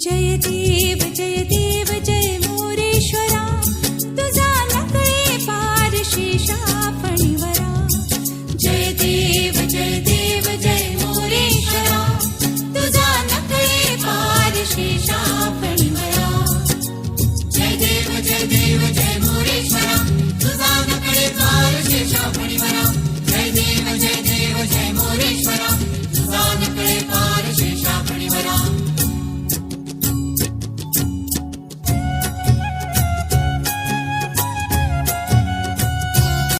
जय देव जय देव